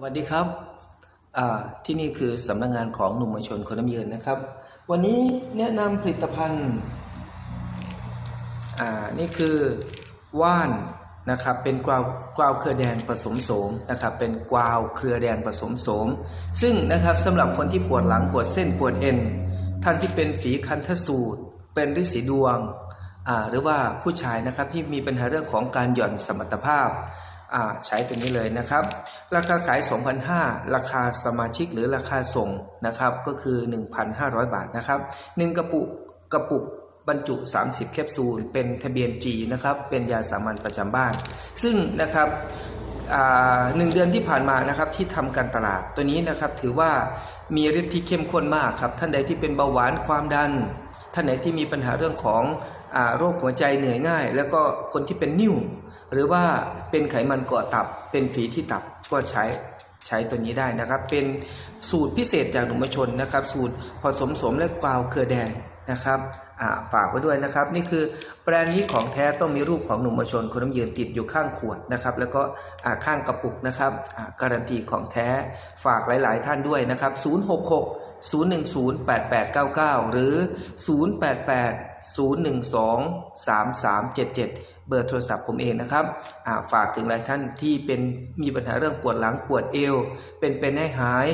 สวัสดีครับ ที่นี่คือสำนักงงานของหนุ่มมชนคนน้ำเยืนนะครับ วันนี้แนะนำผลิตภัณฑ์ นี่คือว่านนะครับ เป็นกวาวกวาวเครือแดงผสมโสมนะครับ เป็นกวาวเครือแดงผสมโสม ซึ่งนะครับสำหรับคนที่ปวดหลังปวดเส้นปวดเอ็น ท่านที่เป็นฝีคันทสูตร เป็นฤทธิ์สีดวง หรือว่าผู้ชายนะครับที่มีปัญหาเรื่องของการหย่อนสมรรถภาพ ใช้ตัวนี้เลยนะครับ ราคาขาย 2,500 ราคาสมาชิกหรือราคาส่งนะครับ ก็คือ 1,500 บาทนะครับ1กระปุกกระปุกบรรจุ 30 แคปซูล เป็นทะเบียน G นะครับ เป็นยาสามัญประจำบ้าน ซึ่งนะครับหนึ่งเดือนที่ผ่านมานะครับที่ทำการตลาดตัวนี้นะครับถือว่ามีฤทธิ์ที่เข้มข้นมากครับท่านใดที่เป็นเบาหวานความดัน ท่านไหนที่มีปัญหาเรื่องของอโรคหัวใจเหนื่อยง่าย แล้วก็คนที่เป็นนิ่ว หรือว่าเป็นไขมันเกาะตับ เป็นฝีที่ตับก็ใช้ใช้ตัวนี้ได้นะครับ เป็นสูตรพิเศษจากหนุ่มชนนะครับ สูตรผสมสมและกวาวเครือแดงนะครับ ฝากไว้ด้วยนะครับ นี่คือแบรนด์นี้ของแท้ต้องมีรูปของหนุ่มชนคนน้ำยืนติดอยู่ข้างขวดนะครับ แล้วก็ข้างกระปุกนะครับการันตีของแท้ฝากหลาย ๆ ท่านด้วยนะครับ 066 0108899 หรือ 088 012 3377 เบอร์โทรศัพท์ผมเองนะครับฝากถึงหลายท่านที่เป็นมีปัญหาเรื่องปวดหลังปวดเอว เป็นเป็นให้หาย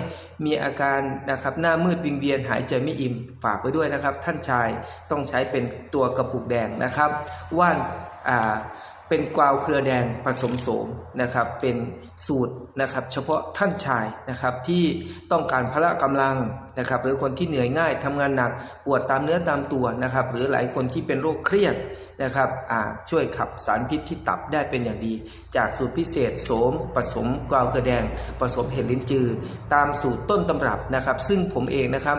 มีอาการนะครับหน้ามืดวิงเวียนหายใจไม่อิ่ม ฝากไว้ด้วยนะครับ ท่านชายต้ององใช้เป็นตัวกระปุกแดงนะครับ ว่านอ่าเป็นกวาวเครือแดงผสมโสมนะครับเป็นสูตรนะครับเฉพาะท่านชายนะครับที่ต้องการพละกำลังนะครับหรือคนที่เหนื่อยง่ายทำงานหนักปวดตามเนื้อตามตัวนะครับหรือหลายคนที่เป็นโรคเครียดนะครับช่วยขับสารพิษที่ตับได้เป็นอย่างดี จากสูตรพิเศษโสมผสมกวาวเครือแดงผสมเห็ดลิ้นจือ ตามสูตรต้นตำรับนะครับ ซึ่งผมเองนะครับ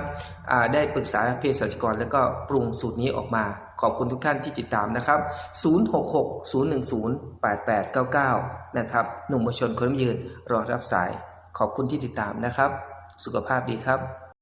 ได้ปรึกษาเภสัชกร แล้วก็ปรุงสูตรนี้ออกมา ขอบคุณทุกท่านที่ติดตามนะครับ 066 010 8899 นะครับหนุ่มมชนคนยืนรอรับสาย ขอบคุณที่ติดตามนะครับ สุขภาพดีครับ